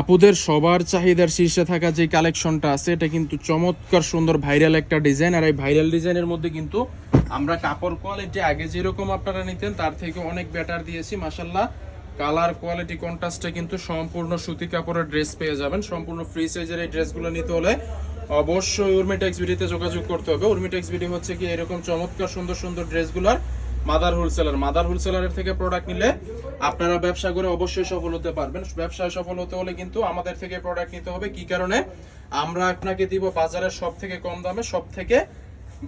আপুদের সবার চাহিদার শীর্ষে থাকা যে কালেকশনটা আছে, এটা কিন্তু চমৎকার সুন্দর ভাইরাল একটা ডিজাইন। আর এই ভাইরাল ডিজাইনের মধ্যে কিন্তু আমরা কাপড় কোয়ালিটি আগে যেরকম আপনারা নিতেন, তার থেকে অনেক বেটার দিয়েছি। মাসাল্লাহ কালার কোয়ালিটি কন্ট্রাস্টে কিন্তু সম্পূর্ণ সুতি কাপড়ের ড্রেস পেয়ে যাবেন। সম্পূর্ণ ফ্রি সাইজের এই ড্রেসগুলো নিতে হলে অবশ্যই উর্মিটেক্স বিডিতে যোগাযোগ করতে হবে। উর্মিটেক্স বিডি হচ্ছে কি, এরকম চমৎকার সুন্দর সুন্দর ড্রেসগুলোর মাদার হোলসেলার মাদার হোলসেলারের থেকে প্রোডাক্ট নিলে আপনারা ব্যবসা করে অবশ্যই সফল হতে পারবেন। ব্যবসায় সফল হতে হলে কিন্তু আমাদের থেকে প্রোডাক্ট নিতে হবে। কি কারণে? আমরা আপনাকে দিব বাজারের সব থেকে কম দামে সব থেকে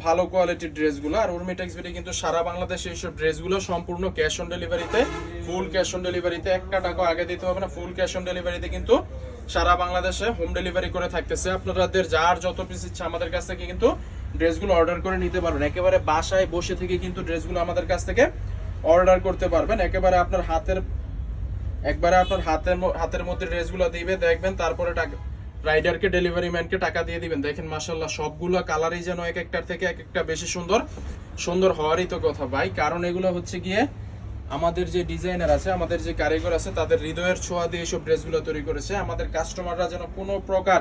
ভালো কোয়ালিটির ড্রেসগুলো। আর উর্মিটেক্স বিডি কিন্তু সারা বাংলাদেশে এইসব ড্রেসগুলো সম্পূর্ণ ক্যাশ অন ডেলিভারিতে ফুল ক্যাশ অন ডেলিভারিতে একটা টাকা আগে দিতে হবে না। ফুল ক্যাশ অন ডেলিভারিতে কিন্তু সারা বাংলাদেশে হোম ডেলিভারি করে থাকতেছে। আপনাদের যার যত পিস ইচ্ছা আমাদের কাছ থেকে কিন্তু ড্রেসগুলো অর্ডার করে নিতে পারবেন। একেবারে বাসায় বসে থেকে কিন্তু ড্রেসগুলো আমাদের কাছ থেকে অর্ডার করতে পারবেন। একেবারে আপনার হাতের, একবারে আপনার হাতের হাতের মধ্যে ড্রেসগুলো দিবে, দেখবেন তারপরে রাইডারকে, ডেলিভারি ম্যানকে টাকা দিয়ে দিবেন। দেখেন মাসাল্লাহ সবগুলো কালারই যেন এক একটার থেকে এক একটা বেশি সুন্দর সুন্দর হওয়ারই তো কথা ভাই। কারণ এগুলো হচ্ছে গিয়ে আমাদের যে ডিজাইনার আছে, আমাদের যে কারিগর আছে, তাদের হৃদয়ের ছোঁয়া দিয়ে এইসব ড্রেসগুলো তৈরি করেছে। আমাদের কাস্টমাররা যেন কোনো প্রকার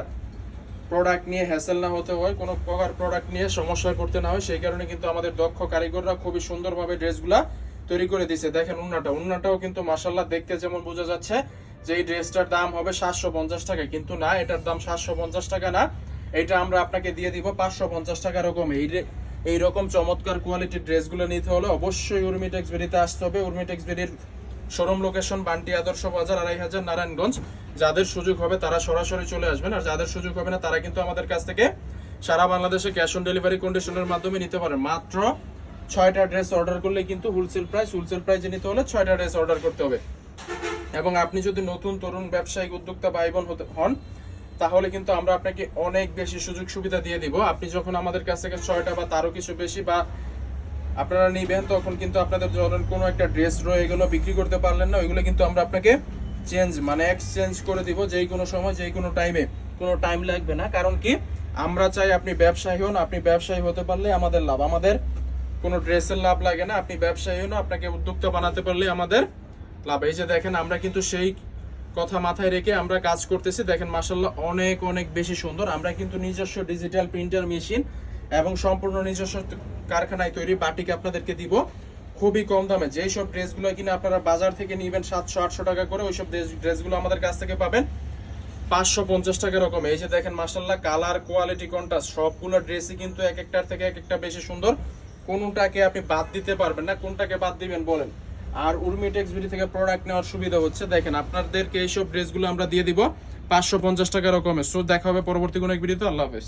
প্রোডাক্ট নিয়ে হ্যাসেল না হতে হয়, কোনো প্রকার প্রোডাক্ট নিয়ে সমস্যায় পড়তে না হয়, সেই কারণে কিন্তু আমাদের দক্ষ কারিগররা খুবই সুন্দরভাবে ড্রেসগুলা তৈরি করে দিছে দেখেন উন্নাটা। উন্নাটাও কিন্তু মাসাল্লাহ দেখতে যেমন বোঝা যাচ্ছে যে এই ড্রেসটার দাম হবে সাতশো পঞ্চাশ টাকা। কিন্তু না, এটার দাম সাতশো পঞ্চাশ টাকা না। এটা আমরা আপনাকে দিয়ে দিব পাঁচশো পঞ্চাশ টাকা রকম। এই রে- এইরকম চমৎকার কোয়ালিটির ড্রেসগুলো নিতে হলে অবশ্যই উর্মিটেক্স বেরিতে আসতে হবে। উর্মিটেক্স বেরির শোরুম লোকেশন বান্টি আদর্শ বাজার, আড়াই হাজার নারায়ণগঞ্জ। যাদের সুযোগ হবে তারা সরাসরি চলে আসবেন। আর যাদের সুযোগ হবে না, তারা কিন্তু আমাদের কাছ থেকে সারা বাংলাদেশে ক্যাশ অন ডেলিভারি কন্ডিশনের মাধ্যমে নিতে পারেন। মাত্র ছয়টা ড্রেস অর্ডার করলে কিন্তু হোলসেল প্রাইস হোলসেল প্রাইসে নিতে হলে ছয়টা ড্রেস অর্ডার করতে হবে। এবং আপনি যদি নতুন তরুণ ব্যবসায়িক উদ্যোক্তা ভাই বোন হন, তাহলে কিন্তু আমরা আপনাকে অনেক বেশি সুযোগ সুবিধা দিয়ে দিব। আপনি যখন আমাদের কাছ থেকে ছয়টা বা তারও কিছু বেশি বা আপনারা নিবেন, তখন কিন্তু আপনাদের ধরেন কোনো একটা ড্রেস রয়ে গেলো বিক্রি করতে পারলেন না, ওইগুলো কিন্তু আমরা আপনাকে চেঞ্জ মানে এক্সচেঞ্জ করে দিব যেই কোনো সময় যেই কোনো টাইমে কোনো টাইম লাগবে না। কারণ কি? আমরা চাই আপনি ব্যবসায়ী হন, আপনি ব্যবসায়ী হতে পারলে আমাদের লাভ, আমাদের কোনো ড্রেসের লাভ লাগে না, আপনি ব্যবসায়ী হন আপনাকে উদ্যোক্তা বানাতে পারলে আমাদের লাভ। এই যে দেখেন, আমরা কিন্তু সেই কথা মাথায় রেখে আমরা কাজ করতেছি। দেখেন মাসাল্লাহ অনেক অনেক বেশি সুন্দর। আমরা কিন্তু নিজস্ব ডিজিটাল প্রিন্টার মেশিন এবং সম্পূর্ণ নিজস্ব কারখানায় তৈরি বাটিক আপনাদেরকে দিব। খুবই কম দামে। যেই সব ড্রেসগুলো কিনে আপনারা বাজার থেকে নিবেন সাতশো, আটশো টাকা করে ওইসব ড্রেসগুলো আমাদের কাছ থেকে পাবেন পাঁচশো পঞ্চাশ টাকা রকম। এই যে দেখেন মাসাল্লাহ কালার, কোয়ালিটি, কন্ট্রাস্ট, সবগুলো ড্রেসই কিন্তু এক একটার থেকে এক একটা বেশি সুন্দর। কোনটাকে আপনি বাদ দিতে পারবেন না, কোনটাকে বাদ দিবেন বলেন। আর উর্মিটেক্স বিডি থেকে প্রোডাক্ট নেওয়ার সুবিধা হচ্ছে, দেখেন আপনাদেরকে এইসব ড্রেসগুলো আমরা দিয়ে দিব, পাঁচশো পঞ্চাশ টাকা রকমের। সো দেখা হবে পরবর্তী কোনো এক ভিডিওতে আল্লাহ হাফেজ।